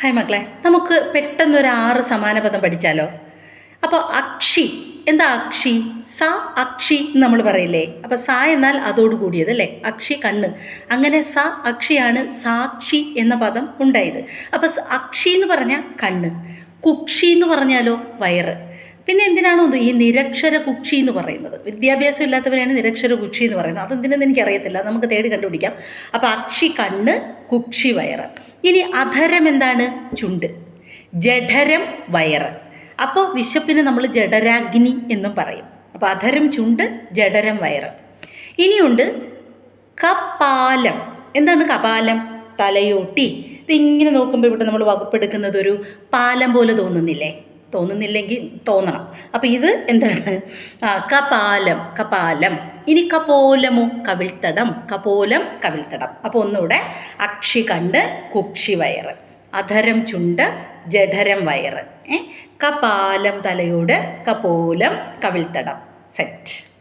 Hi മക്കളെ നമുക്ക് പെട്ടെന്നൊരു ആറ് സമാന പദം പഠിച്ചാലോ? അപ്പോൾ അക്ഷി എന്താ അക്ഷി? സ അക്ഷി എന്ന് നമ്മൾ പറയില്ലേ? അപ്പോൾ സ എന്നാൽ അതോട് കൂടിയത് അല്ലേ? അക്ഷി കണ്ണ്. അങ്ങനെ സ അക്ഷിയാണ് സാക്ഷി എന്ന പദം ഉണ്ടായത്. അപ്പോൾ അക്ഷി എന്ന് പറഞ്ഞാൽ കണ്ണ്. കുക്ഷി എന്ന് പറഞ്ഞാലോ വയറ്. പിന്നെ എന്തിനാണോ ഈ നിരക്ഷര കുക്ഷി എന്ന് പറയുന്നത്? വിദ്യാഭ്യാസം ഇല്ലാത്തവരെയാണ് നിരക്ഷര കുക്ഷി എന്ന് പറയുന്നത്. അതെന്തിനെന്ന് എനിക്കറിയത്തില്ല. നമുക്ക് തേടി കണ്ടുപിടിക്കാം. അപ്പോൾ അക്ഷി കണ്ണ് കുക്ഷി വയറ്. ഇനി അധരം എന്താണ്? ചുണ്ട്. ജഠരം വയറ്. അപ്പോൾ വിശപ്പിന് നമ്മൾ ജഡരാഗ്നി എന്നും പറയും. അപ്പോൾ അധരം ചുണ്ട് ജഠരം വയറ്. ഇനിയുണ്ട് കപാലം. എന്താണ് കപാലം? തലയോട്ടി. ഇതിങ്ങനെ നോക്കുമ്പോൾ ഇവിടെ നമ്മൾ വകുപ്പെടുക്കുന്നത് ഒരു പാലം പോലെ തോന്നുന്നില്ലേ? തോന്നുന്നില്ലെങ്കിൽ തോന്നണം. അപ്പോൾ ഇത് എന്താണ്? കപാലം കപാലം. ഇനി കപോലമോ? കവിൾത്തടം. കപോലം കവിൾത്തടം. അപ്പോൾ ഒന്നുകൂടെ അക്ഷി കണ്ട് കുക്ഷി വയറ്. അധരം ചുണ്ട് ജഠരം വയറ്. കപാലം തലയോട് കപോലം കവിൾത്തടം. സെറ്റ്.